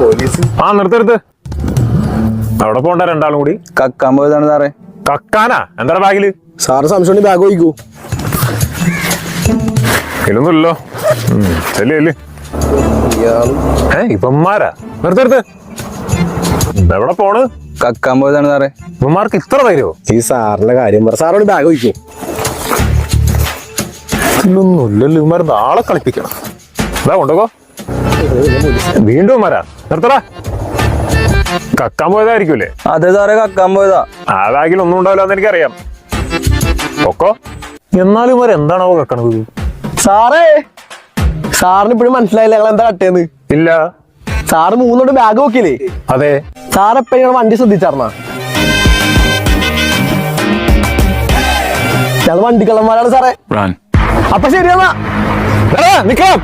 Police. ആ നിർത്തരുത് അവിടെ പോണ്ട രണ്ടാളും കൂടി. കക്കാൻ പോയതാണ് സാറേ. കക്കാനാ? എന്താ ബാഗിൽ? സാറ് സംശയം ബാഗ് ഒഴിക്കൂ ഇല്ലൊന്നുമില്ലല്ലോ ചെല്ലു നിർത്തരുത് ഏ ഇവന്മാരാ? എവിടെ പോണ്? കക്കാൻ പോയതാണ് സാറേ. ഇവന്മാർക്ക് ഇത്ര ധൈര്യമോ? ഈ സാറിന്റെ കാര്യം പറ. സാറോട് ബാഗ് ഒഴിക്കൂ ഇല്ലൊന്നുമില്ലല്ലോ ഇവന്മാർ നാളെ കളിപ്പിക്കണം. ഇതാ കൊണ്ടുപോ വീണ്ടും വരാ. നിർത്തടാ. കക്കാൻ പോയതായിരിക്കൂലേ? അതെ സാറേ കക്കാൻ പോയതാ. ആ ബാഗിൽ ഒന്നും ഉണ്ടാവില്ല എന്ന് എനിക്കറിയാം. ഒക്കോ എന്നാലും വരെ എന്താണോ കക്കണത് സാറേ സാറിന് ഇപ്പോഴും മനസ്സിലായില്ല ഞങ്ങൾ എന്താ കട്ടേന്ന്. ഇല്ല. സാറ് മൂന്നോട്ട് ബാഗ് നോക്കിയില്ലേ? അതെ. സാർ എപ്പോഴും ഞങ്ങൾ വണ്ടി ശ്രദ്ധിച്ചാർന്നാ ഞങ്ങൾ വണ്ടിക്കള്ളന്മാരാണ് സാറേ. അപ്പൊ ശരിയെന്നാ നിക്കാം